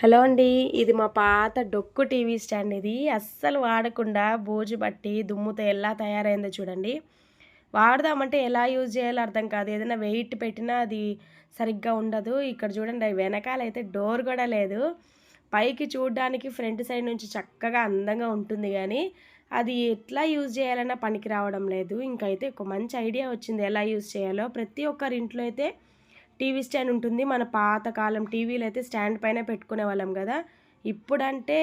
Hello అండి ఇది మా పాత డొక్కు టీవీ స్టాండ్ ఇది. అస్సలు వాడకుండా బూజు పట్టి దుమ్ముతో ఎలా తయారైందో చూడండి. వాడదామంటే ఎలా యూజ్ చేయాలో అర్థం కాదు. ఏదైనా వెయిట్ పెట్టినా అది సరిగ్గా ఉండదు. ఇక్కడ చూడండి వెనకాల అయితే డోర్ కూడా లేదు. పైకి చూడడానికి ఫ్రంట్ సైడ్ నుంచి చక్కగా అందంగా ఉంటుంది కానీ అది ఎట్లా యూజ్ చేయాలన్నా పనికి రావడం లేదు. ఇంకైతే ఒక మంచి ఐడియా వచ్చింది ఎలా యూజ్ చేయాలో. ప్రతి ఒక్కరి ఇంట్లో అయితే టీవీ స్టాండ్ ఉంటుంది. మన పాతకాలం టీవీలు అయితే స్టాండ్ పైన పెట్టుకునే వాళ్ళం కదా. ఇప్పుడంటే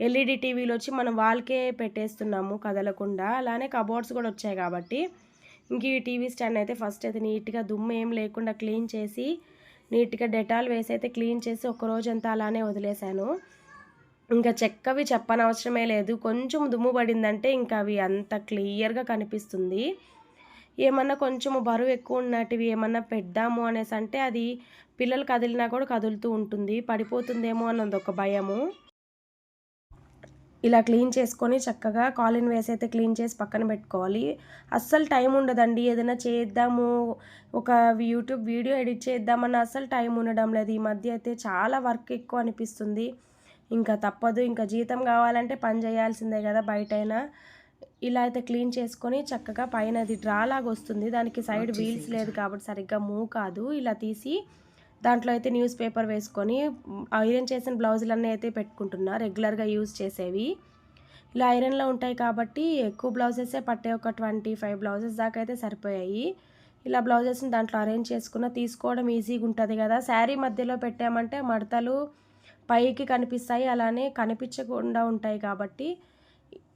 ఎల్ఈడి టీవీలు వచ్చి మనం వాళ్ళకే పెట్టేస్తున్నాము కదలకుండా. అలానే కబోర్డ్స్ కూడా వచ్చాయి కాబట్టి. ఇంక ఈ టీవీ స్టాండ్ అయితే ఫస్ట్ అయితే నీట్గా దుమ్ము ఏం లేకుండా క్లీన్ చేసి నీట్గా డెటాల్ వేసి అయితే క్లీన్ చేసి ఒక రోజంతా అలానే వదిలేశాను. ఇంకా చెక్కవి చెప్పనవసరమే లేదు. కొంచెం దుమ్ము పడిందంటే ఇంకా అవి అంత క్లియర్గా కనిపిస్తుంది. ఏమన్నా కొంచెము బరువు ఎక్కువ ఉన్నటివి ఏమన్నా పెడదాము అనేసి అంటే అది పిల్లలు కదిలినా కూడా కదులుతూ ఉంటుంది. పడిపోతుందేమో అన్నది ఒక భయము. ఇలా క్లీన్ చేసుకొని చక్కగా కాలిన్ వేసి అయితే క్లీన్ చేసి పక్కన పెట్టుకోవాలి. అస్సలు టైం ఉండదండి. ఏదైనా చేద్దాము ఒక యూట్యూబ్ వీడియో ఎడిట్ చేద్దామన్న అస్సలు టైం ఉండడం లేదు. ఈ మధ్య అయితే చాలా వర్క్ ఎక్కువ అనిపిస్తుంది. ఇంకా తప్పదు. ఇంకా జీతం కావాలంటే పని చేయాల్సిందే కదా బయటైనా. ఇలా అయితే క్లీన్ చేసుకొని చక్కగా పైన అది డ్రా లాగా వస్తుంది. దానికి సైడ్ వీల్స్ లేదు కాబట్టి సరిగ్గా మూవ్ కాదు. ఇలా తీసి దాంట్లో అయితే న్యూస్ పేపర్ వేసుకొని ఐరన్ చేసిన బ్లౌజులన్నీ అయితే పెట్టుకుంటున్నా రెగ్యులర్గా యూజ్ చేసేవి. ఇలా ఐరన్లో ఉంటాయి కాబట్టి ఎక్కువ బ్లౌజెసే పట్టే ఒక ట్వంటీ ఫైవ్ బ్లౌజెస్ దాకా అయితే సరిపోయాయి. ఇలా బ్లౌజెస్ని దాంట్లో అరేంజ్ చేసుకున్న తీసుకోవడం ఈజీగా ఉంటుంది కదా. శారీ మధ్యలో పెట్టామంటే మడతలు పైకి కనిపిస్తాయి. అలానే కనిపించకుండా ఉంటాయి కాబట్టి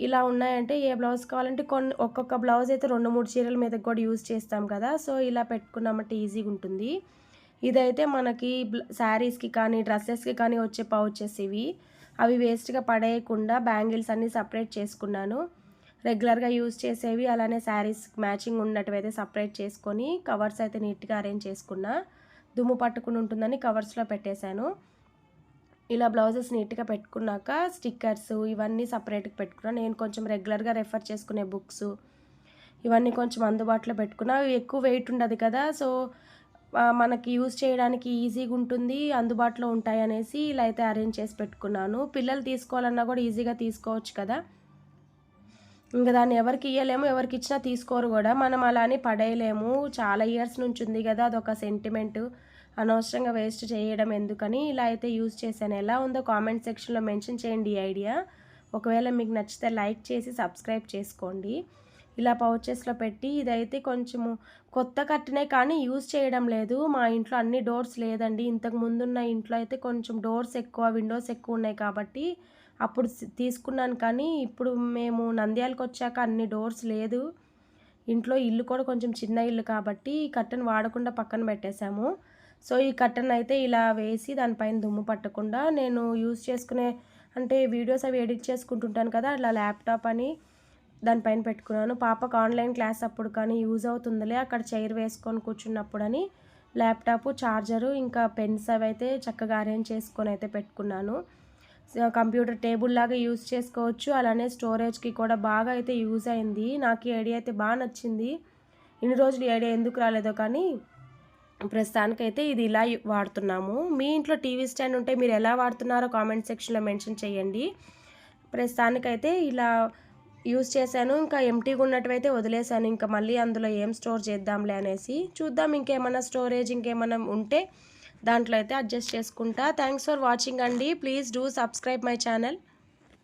ఇలా ఉన్నాయంటే ఏ బ్లౌజ్ కావాలంటే కొన్ని ఒక్కొక్క బ్లౌజ్ అయితే రెండు మూడు చీరల మీద కూడా యూజ్ చేస్తాం కదా. సో ఇలా పెట్టుకున్నామంటే ఈజీగా ఉంటుంది. ఇదైతే మనకి శారీస్కి కానీ డ్రెస్సెస్కి కానీ వచ్చే పౌచెస్ ఇవి. అవి వేస్ట్గా పడేయకుండా బ్యాంగిల్స్ అన్నీ సపరేట్ చేసుకున్నాను. రెగ్యులర్గా యూజ్ చేసేవి అలానే శారీస్ మ్యాచింగ్ ఉన్నట్టు అయితే సపరేట్ చేసుకొని కవర్స్ అయితే నీట్గా అరేంజ్ చేసుకున్నా. దుమ్ము పట్టుకుని ఉంటుందని కవర్స్లో పెట్టేశాను. ఇలా బ్లౌజెస్ నీట్గా పెట్టుకున్నాక స్టిక్కర్స్ ఇవన్నీ సపరేట్గా పెట్టుకున్నాను నేను కొంచెం రెగ్యులర్గా రెఫర్ చేసుకునే బుక్స్ ఇవన్నీ కొంచెం అందుబాటులో పెట్టుకున్నా. ఎక్కువ వెయిట్ ఉండదు కదా సో మనకి యూజ్ చేయడానికి ఈజీగా ఉంటుంది అందుబాటులో ఉంటాయి అనేసి ఇలా అయితే అరేంజ్ చేసి పెట్టుకున్నాను. పిల్లలు తీసుకోవాలన్నా కూడా ఈజీగా తీసుకోవచ్చు కదా. ఇంకా దాన్ని ఎవరికి ఇవ్వలేము ఎవరికి ఇచ్చినా తీసుకోరు కూడా. మనం అలానే పడేయలేము. చాలా ఇయర్స్ నుంచి ఉంది కదా అదొక సెంటిమెంటు. అనవసరంగా వేస్ట్ చేయడం ఎందుకని ఇలా అయితే యూజ్ చేశాను. ఎలా ఉందో కామెంట్ సెక్షన్లో మెన్షన్ చేయండి ఈ ఐడియా. ఒకవేళ మీకు నచ్చితే లైక్ చేసి సబ్స్క్రైబ్ చేసుకోండి. ఇలా పౌచెస్లో పెట్టి ఇదైతే కొంచెము కొత్త కట్టినే కానీ యూజ్ చేయడం లేదు. మా ఇంట్లో అన్ని డోర్స్ లేదండి. ఇంతకు ముందున్న ఇంట్లో అయితే కొంచెం డోర్స్ ఎక్కువ విండోస్ ఎక్కువ ఉన్నాయి కాబట్టి అప్పుడు తీసుకున్నాను కానీ ఇప్పుడు మేము నంద్యాలకు వచ్చాక అన్ని డోర్స్ లేదు. ఇంట్లో ఇల్లు కూడా కొంచెం చిన్న ఇల్లు కాబట్టి కట్టను వాడకుండా పక్కన పెట్టేశాము. సో ఈ కట్టన్ అయితే ఇలా వేసి దానిపైన దుమ్ము పట్టకుండా నేను యూస్ చేసుకునే అంటే వీడియోస్ అవి ఎడిట్ చేసుకుంటుంటాను కదా అట్లా ల్యాప్టాప్ అని దానిపైన పెట్టుకున్నాను. పాపకు ఆన్లైన్ క్లాస్ అప్పుడు కానీ యూజ్ అవుతుందిలే అక్కడ చైర్ వేసుకొని కూర్చున్నప్పుడు అని ల్యాప్టాప్ చార్జరు ఇంకా పెన్స్ అవి అయితే చక్కగా అరేంజ్ చేసుకొని అయితే పెట్టుకున్నాను. కంప్యూటర్ టేబుల్ లాగా యూజ్ చేసుకోవచ్చు. అలానే స్టోరేజ్కి కూడా బాగా అయితే యూజ్ అయింది. నాకు ఈ ఐడియా అయితే బాగా నచ్చింది. ఇన్ని రోజులు ఈ ఐడియా ఎందుకు రాలేదో కానీ ప్రస్తుతానికైతే ఇది ఇలా వాడుతున్నాము. మీ ఇంట్లో టీవీ స్టాండ్ ఉంటే మీరు ఎలా వాడుతున్నారో కామెంట్ సెక్షన్లో మెన్షన్ చేయండి. ప్రస్తుతానికైతే ఇలా యూస్ చేశాను. ఇంకా ఎంటీగా ఉన్నట్టువైతే వదిలేశాను. ఇంకా మళ్ళీ అందులో ఏం స్టోర్ చేద్దాంలే అనేసి చూద్దాం. ఇంకేమైనా స్టోరేజ్ ఇంకేమైనా ఉంటే దాంట్లో అయితే అడ్జస్ట్ చేసుకుంటా. థ్యాంక్స్ ఫర్ వాచింగ్ అండి. Please do subscribe my channel.